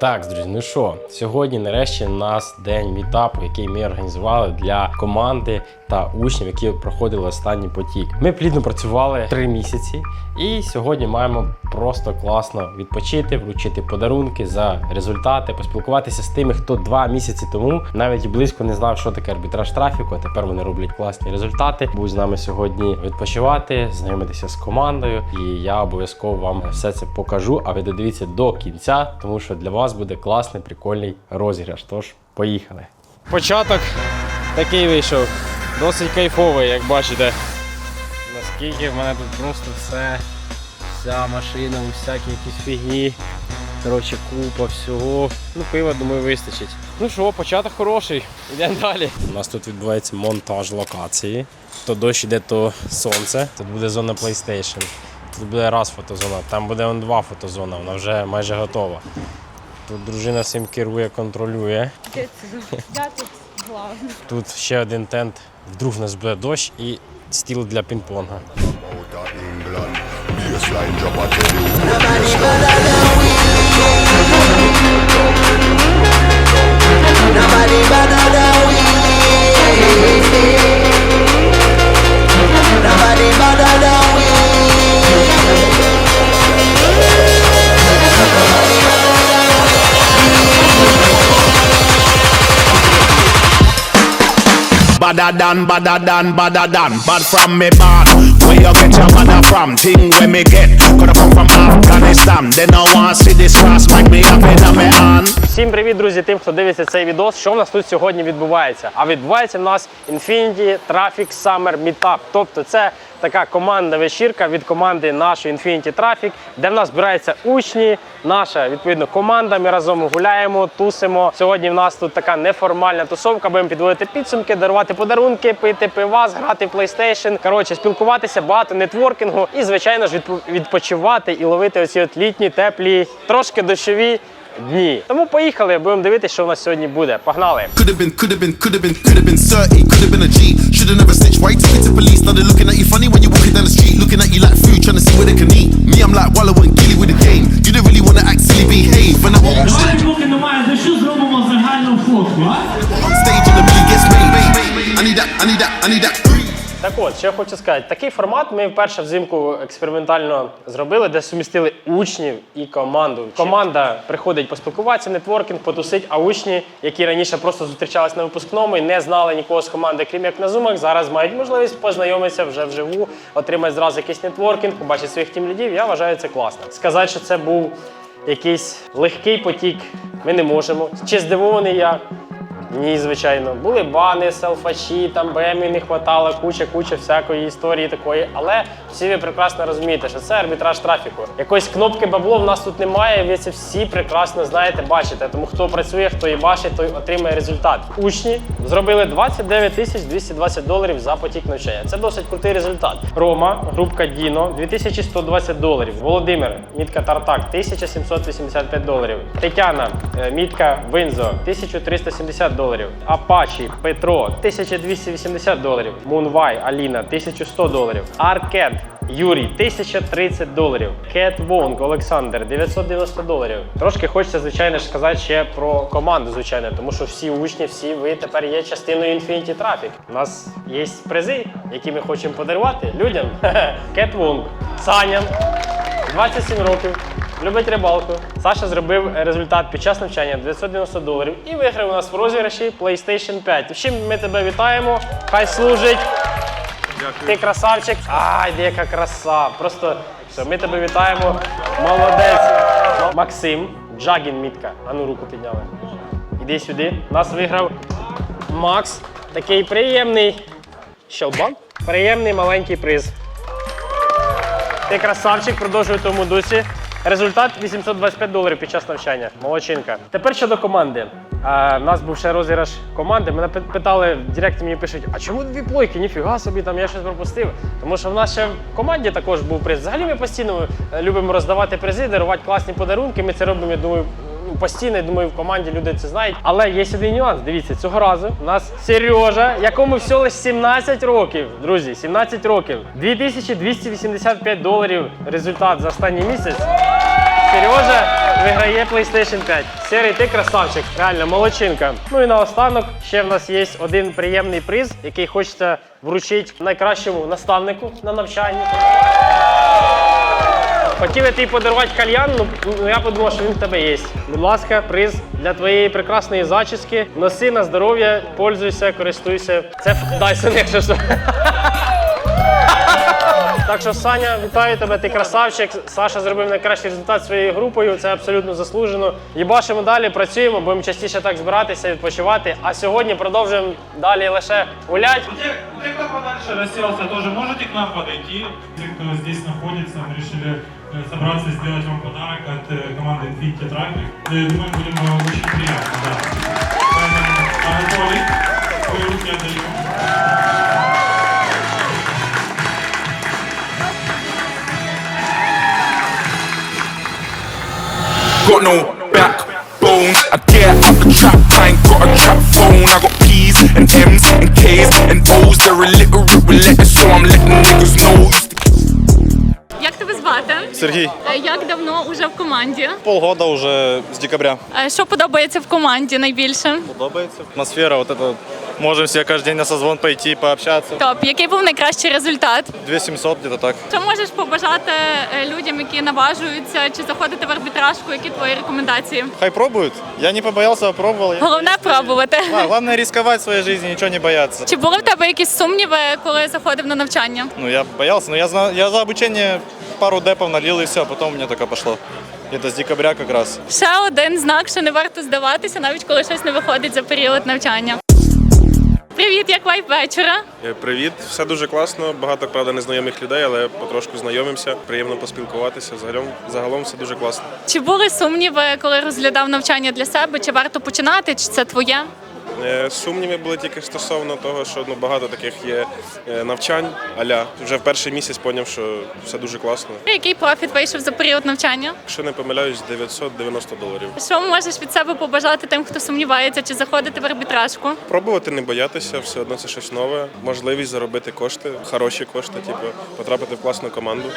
Так, друзі, ну що, сьогодні нарешті у нас день мітапу, який ми організували для команди та учнів, які проходили останній потік. Ми плідно працювали три місяці, і сьогодні маємо просто класно відпочити, вручити подарунки за результати, поспілкуватися з тими, хто два місяці тому навіть близько не знав, що таке арбітраж трафіку. А тепер вони роблять класні результати. Будуть з нами сьогодні відпочивати, знайомитися з командою, і я обов'язково вам все це покажу. А ви додивіться до кінця, тому що для вас буде класний, прикольний розіграш. Тож поїхали. Початок такий вийшов. Досить кайфовий, як бачите. Наскільки в мене тут просто все, вся машина, всякі якісь фігні. Коротше, купа всього. Ну, пива, думаю, вистачить. Ну що, початок хороший. Йдемо далі. У нас тут відбувається монтаж локації. То дощ іде, то сонце. Тут буде зона PlayStation. Тут буде раз фотозона, там буде он два фотозона, вона вже майже готова. Тут дружина всім керує, контролює. Тут ще один тент. Вдруг нас буде дощ і стіл для пінг-понга. Nobody better than we. Badder than, badder than, badder than Bad from me bad Where you get your badder from Thing where me get Coulda come from Afghanistan They no want see this cross Like me have it on me hand Всім привіт, друзі, тим, хто дивиться цей відос. Що в нас тут сьогодні відбувається? А відбувається в нас Infinity Traffic Summer Meetup. Тобто це така командна вечірка від команди нашої Infinity Traffic, де в нас збираються учні, наша відповідно команда. Ми разом гуляємо, тусимо. Сьогодні в нас тут така неформальна тусовка. Будемо підводити підсумки, дарувати подарунки, пити пива, грати в PlayStation. Коротше, спілкуватися, багато нетворкінгу і, звичайно ж, відпо- відпочивати і ловити оці от літні, теплі, трошки дощові дні. Тому поїхали, будемо дивитися, що у нас сьогодні буде. Погнали! Could have been, could have been, could have been, could have been 30, could have been a G. Should have never snitched. Why you took it to police? Now they're looking at you funny when you're walking down the street, looking at you like food, trying to see what they can eat. Me, I'm like Wallow and Gilly with the game. You don't really want to act silly, behave. When I walk Давай, поки немає дощу, зробимо загальну фотку, а? on stage and the million gets made. I need that, I need that, I need that. Так от, що я хочу сказати, такий формат ми вперше взимку експериментально зробили, де сумістили учнів і команду. Команда приходить поспілкуватися, нетворкінг, потусить, а учні, які раніше просто зустрічались на випускному і не знали нікого з команди, крім як на зумах, зараз мають можливість познайомитися вже вживу, отримати зразу якийсь нетворкінг, побачити своїх тімлідів. Я вважаю це класно. Сказати, що це був якийсь легкий потік, ми не можемо. Чи здивований я? Ні, звичайно. Були бани, селфачі, там БМі не хватало, куча, куча всякої історії такої. Але всі ви прекрасно розумієте, що це арбітраж трафіку. Якоїсь кнопки бабло в нас тут немає. Ви це всі прекрасно знаєте, бачите. Тому хто працює, хто і бачить, той отримає результат. Учні зробили 29 тисяч 220 доларів за потік навчання. Це досить крутий результат. Рома, групка Діно 2120 доларів. Володимир, мітка Тартак 1785 доларів. Тетяна, е, мітка Винзо 1370 доларів. Апачі Петро 1280 доларів. Мунвай Аліна 1100 доларів. Аркет Юрій 1030 доларів. Кет Вонг Олександр 990 доларів. Трошки хочеться, звичайно сказати ще про команду, звичайно, тому що всі учні, всі ви тепер є частиною Infinity Traffic. У нас є призи, які ми хочемо подарувати людям. Кет Вонг, Саня, 27 років. Любить рибалку. Саша зробив результат під час навчання 990 доларів і виграв у нас в розіграші PlayStation 5. З чим ми тебе вітаємо. Хай служить. Ти красавчик. Ай, яка краса. Просто все, ми тебе вітаємо. Молодець. Максим, Джагін мітка. А ну руку підняли. Іди сюди. Нас виграв Макс. Такий приємний щелбан. Приємний маленький приз. Ти красавчик, продовжуй тому дусі. Результат 825 доларів під час навчання. Молодчинка. Тепер щодо команди. А, У нас був ще розіграш команди. Мене питали в Директі, мені пишуть, а чому дві плойки? Ніфіга собі, там я щось пропустив. Тому що в нас ще в команді також був приз. Взагалі ми постійно е, любимо роздавати призи, дарувати класні подарунки. Ми це робимо, я думаю, ну, постійно, я думаю, в команді люди це знають. Але є один нюанс. Дивіться, цього разу у нас Сережа, якому всього лише 17 років. Друзі, 17 років. 2285 доларів результат за останній місяць. Сережа виграє PlayStation 5. Серий, ти красавчик, реально молодчинка. Ну і наостанок ще в нас є один приємний приз, який хочеться вручити найкращому наставнику на навчанні. Хотіли тобі подарувати кальян, ну ну, я подумав, що він в тебе є. Будь ласка, приз для твоєї прекрасної зачіски. Носи на здоров'я, пользуйся, користуйся. Це Dyson, якщо що. Так що, Саня, вітаю тебе, ти красавчик. Саша зробив найкращий результат своєю групою. Це абсолютно заслужено. Їбашимо далі, працюємо, будемо частіше так збиратися, відпочивати. А сьогодні продовжуємо далі лише гулять. Те, те, кто подальше расселся, тоже можете к нам подойти. Те, кто здесь находится, мы решили э, собраться и сделать вам подарок от э, команды Infinity Traffic. Э, Думаю, будем э, очень приятно, да. Поэтому, Анатолий, твои руки отдаем. Got no backbone. I get out the trap, I ain't got a trap phone. I got P's and M's and K's and O's. They're illiterate with letters, so I'm letting niggas know. Як тебе звати? Сергій, Е, Як давно уже в команді? полгода уже з декабря. Е, Що подобається в команді найбільше? Подобається. Атмосфера, вот это, можем себе каждый день на созвон пойти, пообщаться. Топ, який був найкращий результат? 2700 где-то так. Що можеш побажати е, людям, які наважуються чи заходити в арбітражку? Які твої рекомендації? Хай пробуют. Я не побоялся, а пробовал. Я- Головне пробувати. А, главное рисковать в своей жизни, ничего не бояться. Чи були в тебе якісь сумніви, коли заходив на навчання? Ну, я боялся, но я, зна- я за обучение пару депов налил и все, потом у меня только пошло. Это с декабря как раз. Ще один знак, що не варто здаватися, навіть коли щось не виходить за період навчання. Привіт, як вайп вечора? Е, Привіт, все дуже класно. Багато правда незнайомих людей, але потрошку знайомимося. Приємно поспілкуватися. Загалом, загалом все дуже класно. Чи були сумніви, коли розглядав навчання для себе? Чи варто починати, чи це твоє? Е, Сумніви були тільки стосовно того, що ну багато таких є е, навчань. Аля вже в перший місяць поняв, що все дуже класно. Який профіт вийшов за період навчання? Якщо не помиляюсь, 990 доларів. Що можеш від себе побажати тим, хто сумнівається, чи заходити в арбітражку? Пробувати не боятися, все одно це щось нове. Можливість заробити кошти, хороші кошти, типу потрапити в класну команду,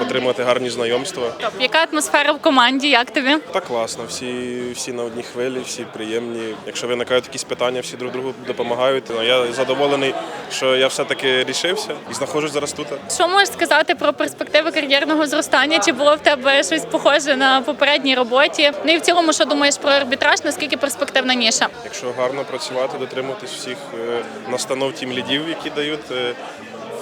отримати гарні знайомства. Топ, яка атмосфера в команді? Як тобі? Так класно, всі, всі на одній хвилі, всі приємні. Якщо виникають якісь питання, всі друг другу допомагають. Ну, Я задоволений, що я все-таки рішився і знаходжусь зараз тут. Що можеш сказати про перспективи кар'єрного зростання? Чи було в тебе щось похоже на попередній роботі? Ну і в цілому, що думаєш про арбітраж? Наскільки перспективна ніша? Якщо гарно працювати, дотримуватись всіх е, настанов тім лідів, які дають.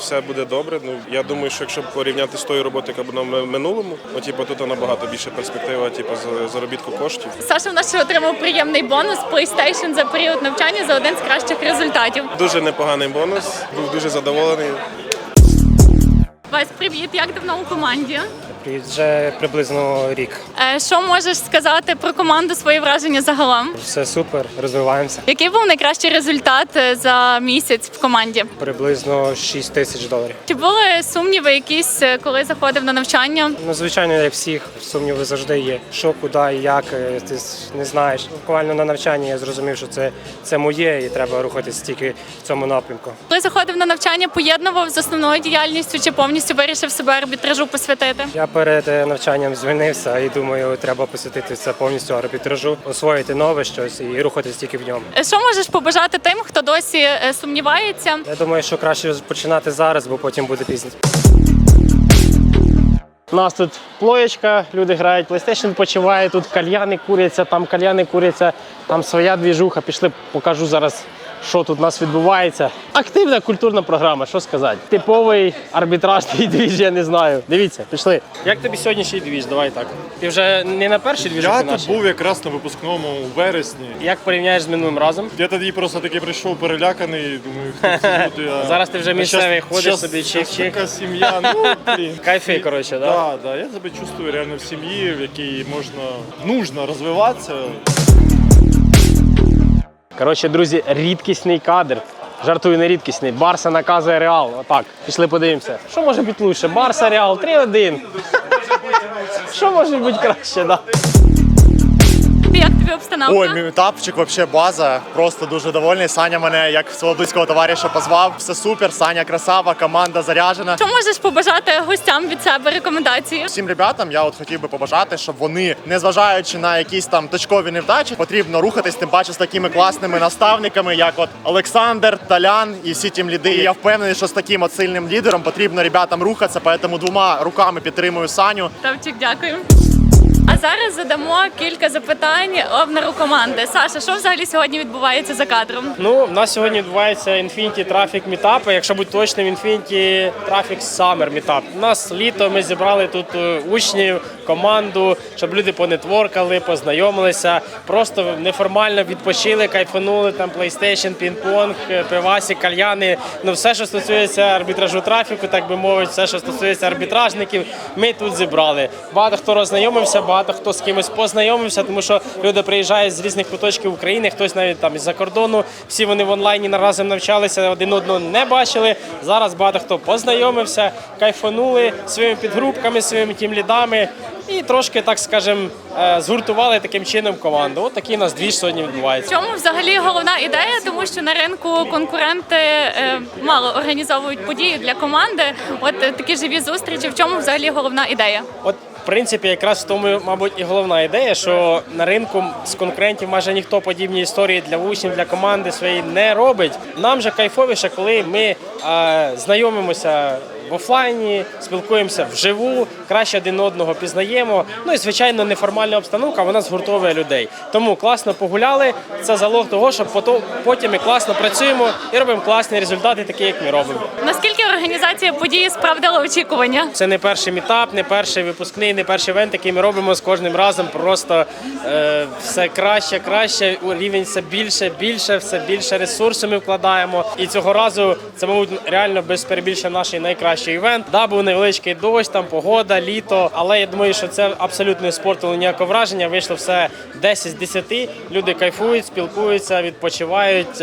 Все буде добре. Ну я думаю, що якщо порівняти з тою роботою, яка була в минулому, ну типу тут набагато більше перспектива, типу за- заробітку коштів. Саша в нас ще отримав приємний бонус PlayStation за період навчання за один з кращих результатів. Дуже непоганий бонус. Був дуже задоволений. Вас привіт, як давно у команді? Вже приблизно рік. Е, Що можеш сказати про команду свої враження загалом? Все супер, розвиваємося. Який був найкращий результат е, за місяць в команді? Приблизно 6 тисяч доларів. Чи були сумніви якісь, е, коли заходив на навчання? Ну, звичайно, як всіх, сумніви завжди є. Що, куди як, ти не знаєш. Буквально на навчанні я зрозумів, що це, це моє і треба рухатись тільки в цьому напрямку. Коли заходив на навчання, поєднував з основною діяльністю чи повністю вирішив себе арбітражу посвятити? Я перед е, навчанням звільнився і думаю, треба посвятити це повністю арбітражу, освоїти нове щось і рухатись тільки в ньому. Е, Що можеш побажати тим, хто досі е, сумнівається? Я думаю, що краще починати зараз, бо потім буде пізно. У нас тут плоєчка, люди грають, PlayStation відпочиває, тут кальяни куряться, там кальяни куряться, там своя двіжуха. Пішли, покажу зараз, що тут у нас відбувається. Активна культурна програма, що сказати. Типовий арбітражний двіж, я не знаю. Дивіться, пішли. Як тобі сьогоднішній двіж? Давай так. Ти вже не на першій двіжухі Я тут був якраз на випускному у вересні. Як порівняєш з минулим разом? Я тоді просто таки прийшов переляканий, думаю, хто це буде. Зараз ти вже місцевий ходиш собі, чик-чик. Така сім'я, ну блін. Кайфи, коротше, да? Да, я себе чувствую реально в сім'ї, в якій можна нужно розвиватися. Коротше, друзі, рідкісний кадр. Жартую, не рідкісний. Барса наказує Реал. Отак. Пішли подивимося. Що може бути лучше? Барса Реал 3-1. Що може бути краще, да? Тобі обстановка? Ой, мій метапчик вообще база. Просто дуже довольний. Саня мене як свого близького товариша позвав. Все супер. Саня красава, команда заряджена. Що можеш побажати гостям від себе рекомендації? Всім ребятам я от хотів би побажати, щоб вони, незважаючи на якісь там точкові невдачі, потрібно рухатись тим паче з такими класними наставниками, як от Олександр, Талян і всі тім ліди. І я впевнений, що з таким от сильним лідером потрібно ребятам рухатися, поэтому двома руками підтримую Саню. Тавчик, дякую. Зараз задамо кілька запитань овнеру команди. Саша, що взагалі сьогодні відбувається за кадром? Ну, у нас сьогодні відбувається Infinity Traffic Meetup, якщо бути точним, Infinity Traffic Summer Meetup. У нас літо ми зібрали тут е, учнів, команду, щоб люди понетворкали, познайомилися, просто неформально відпочили, кайфанули, там PlayStation, пінг-понг, е, пивасі, кальяни. Ну, все, що стосується арбітражу трафіку, так би мовити, все, що стосується арбітражників, ми тут зібрали. Багато хто роззнайомився, багато хто з кимось познайомився, тому що люди приїжджають з різних куточків України, хтось навіть там із-за кордону. Всі вони в онлайні разом навчалися, один одного не бачили. Зараз багато хто познайомився, кайфанули своїми підгрупками, своїми тімлідами і трошки, так скажемо, е, згуртували таким чином команду. От такий у нас двіж сьогодні В чому взагалі головна ідея? Тому що на ринку конкуренти е, мало організовують події для команди. От такі живі зустрічі. В чому взагалі головна ідея? От, в принципі, якраз в тому, мабуть, і головна ідея, що на ринку з конкурентів майже ніхто подібні історії для учнів, для команди своєї не робить. Нам же кайфовіше, коли ми а, знайомимося в офлайні, спілкуємося вживу, краще один одного пізнаємо. Ну і звичайно, неформальна обстановка вона згуртовує людей. Тому класно погуляли. Це залог того, що потім ми класно працюємо і робимо класні результати, такі як ми робимо. Наскільки організація події справдила очікування? Це не перший мітап, не перший випускний, не перший івент, який ми робимо з кожним разом. Просто е, все краще, краще, рівень все більше, більше, все більше ресурсу ми вкладаємо. І цього разу це, мабуть, реально без перебільшення наш найкращий івент. Да, був невеличкий дощ, там погода, літо. Але я думаю, що це абсолютно не спортило ніякого враження. Вийшло все 10 з 10. Люди кайфують, спілкуються, відпочивають.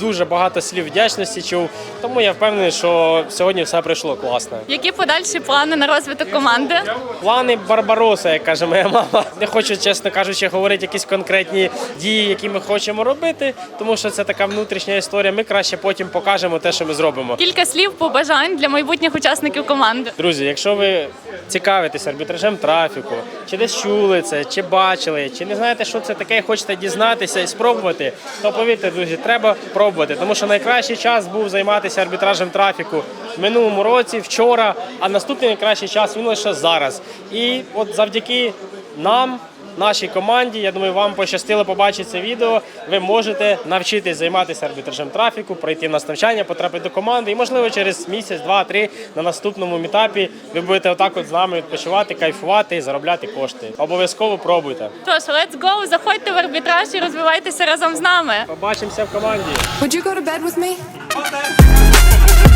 Дуже багато слів вдячності чув. Тому я впевнений, що сьогодні все пройшло класно. Які подальші плани на розвиток команди? Плани Барбароса, як каже моя мама. Не хочу, чесно кажучи, говорити якісь конкретні дії, які ми хочемо робити, тому що це така внутрішня історія. Ми краще потім покажемо те, що ми зробимо. Кілька слів побажань для майбутніх учасників команди. Друзі, якщо ви цікавитесь арбітражем трафіку, чи десь чули це, чи бачили, чи не знаєте, що це таке, і хочете дізнатися і спробувати, то повірте, друзі, треба пробувати. Тому що найкращий час був займатися арбітражем трафіку в минулому році, вчора, а наступний найкращий час він лише зараз. І от завдяки нам. Нашій команді, я думаю, вам пощастило побачити це відео. Ви можете навчитись займатися арбітражем трафіку, пройти на навчання, потрапити до команди. І, можливо, через місяць, два-три на наступному мітапі ви будете отак от з нами відпочивати, кайфувати і заробляти кошти. Обов'язково пробуйте. Тож, let's go, заходьте в арбітраж і розвивайтеся разом з нами. Побачимося в команді. Would you go to bed with me?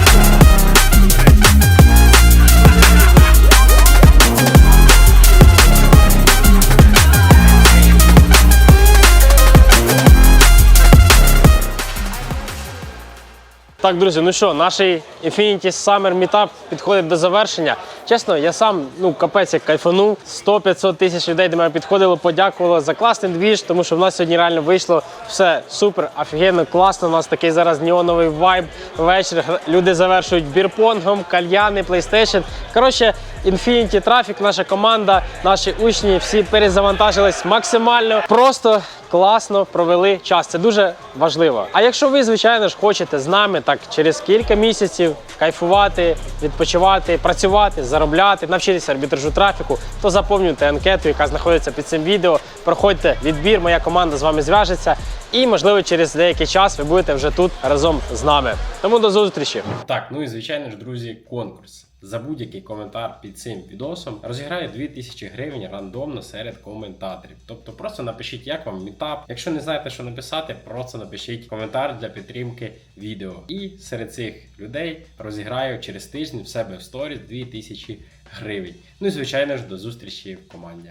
Так, друзі, ну що, наш Infinity Summer Meetup підходить до завершення. Чесно, я сам ну капець як кайфанув. 100-500 тисяч людей до мене підходило, подякувало за класний двіж, тому що в нас сьогодні реально вийшло все супер, офігенно, класно. У нас такий зараз неоновий вайб. Вечір люди завершують бірпонгом, кальяни, PlayStation. Коротше, Infinity Traffic, наша команда, наші учні всі перезавантажились максимально. Просто класно провели час. Це дуже важливо. А якщо ви, звичайно ж, хочете з нами так через кілька місяців кайфувати, відпочивати, працювати, заробляти, навчитися арбітражу трафіку, то заповнюйте анкету, яка знаходиться під цим відео. Проходьте відбір, моя команда з вами зв'яжеться. І, можливо, через деякий час ви будете вже тут разом з нами. Тому до зустрічі. Так, ну і звичайно ж, друзі, конкурс. За будь-який коментар під цим відосом розіграю 2000 гривень рандомно серед коментаторів. Тобто просто напишіть, як вам мітап. Якщо не знаєте, що написати, просто напишіть коментар для підтримки відео. І серед цих людей розіграю через тиждень в себе в сторіс 2000 гривень. Ну і звичайно ж до зустрічі в команді.